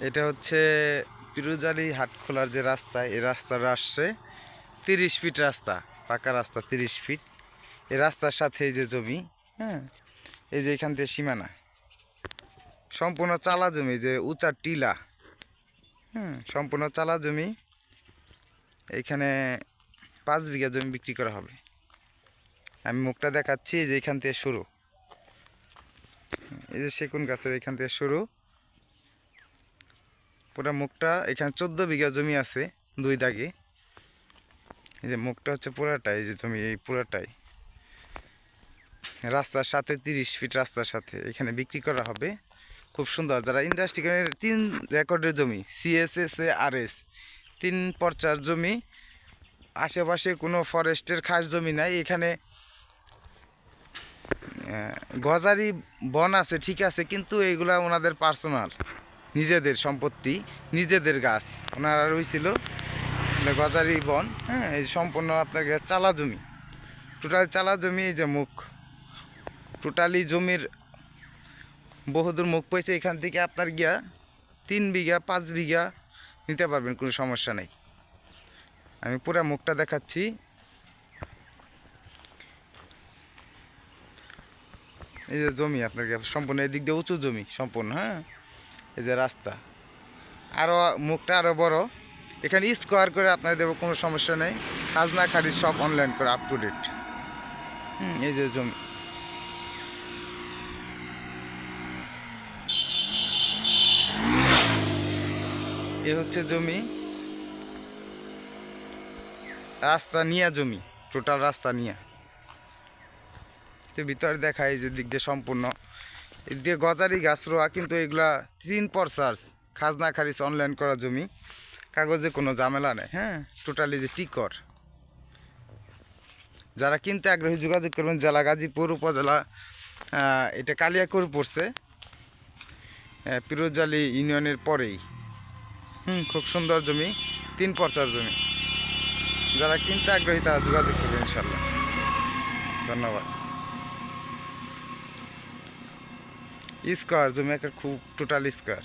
এটা হচ্ছে পিরুজালি হাটখোলার যে রাস্তা, এই রাস্তার আসছে তিরিশ ফিট রাস্তা, পাকা রাস্তা তিরিশ ফিট। এই রাস্তার সাথে এই যে জমি হ্যাঁ এই যে এখান থেকে সীমানা। সম্পূর্ণ চালা জমি, যে উঁচা টিলা হ্যাঁ সম্পূর্ণ চালা জমি। এইখানে পাঁচ বিঘা জমি বিক্রি করা হবে। আমি মুখটা দেখাচ্ছি যে এখান থেকে শুরু। এই যে সেগুন গাছের এখান থেকে শুরু। পুরা মুখটা, এখানে চোদ্দ বিঘা জমি আছে, দুই দাগে। এই যে মুখটা হচ্ছে পুরাটাই যে জমি, এই পুরাটাই। রাস্তার সাথে তিরিশ ফিট রাস্তার সাথে, এখানে বিক্রি করা হবে। খুব সুন্দর, যারা ইন্ডাস্ট্রি তিন রেকর্ডের জমি সিএসএস আর এস তিন পর্চার জমি, আশেপাশে কোনো ফরেস্টের খাস জমি নাই, এখানে গজারি বন আছে, ঠিক আছে, কিন্তু এইগুলা ওনাদের পার্সোনাল নিজেদের সম্পত্তি, নিজেদের গাছ। ওনারা রইছিল এটা গজারি বন হ্যাঁ এই সম্পূর্ণ আপনার চালা জমি। টোটাল চালা জমি এই যে মুখ। টোটালি জমির বহুদূর মুখ পেয়েছে, এখান থেকে আপনার গিয়া তিন বিঘা, পাঁচ বিঘা নিতে পারবেন, কোনো সমস্যা নেই। আমি পুরা মুখটা দেখাচ্ছি। এই যে জমি আপনার সম্পূর্ণ এদিক দিয়ে উঁচু জমি, সম্পূর্ণ হ্যাঁ। এই যে রাস্তা। আরও মুখটা আরও বড়। এখানে স্কোয়ার করে আপনার দেবো, কোনো সমস্যা নেই। খাজনা খারিজ সব অনলাইন করে আপ টু ডেট এই যে জমি। এ হচ্ছে জমি। রাস্তা নিয়া জমি টোটাল রাস্তা নিয়া। তো ভিতরে দেখায় যে দিক দিয়ে সম্পূর্ণ। দিয়ে গজারি গাছ, রোয়া, কিন্তু এগুলা তিন পরসার্স খাজনা খারিজ অনলাইন করা জমি। কাগজে কোনো ঝামেলা নেই হ্যাঁ? টোটালি যে টিকর। যারা কিনতে আগ্রহী, যোগাযোগ করবেন জেলা গাজীপুর উপজেলা এটা কালিয়াকুর পড়ছে পিরোজালি ইউনিয়নের পরেই। হুম, খুব সুন্দর জমি, তিন পর্চার জমি। যারা কিনতে আগ্রহী, তারা যোগাযোগ করবেন ইনশাল্লাহ ধন্যবাদ। স্কোয়ার জমি একটা খুব টোটাল স্কোয়ার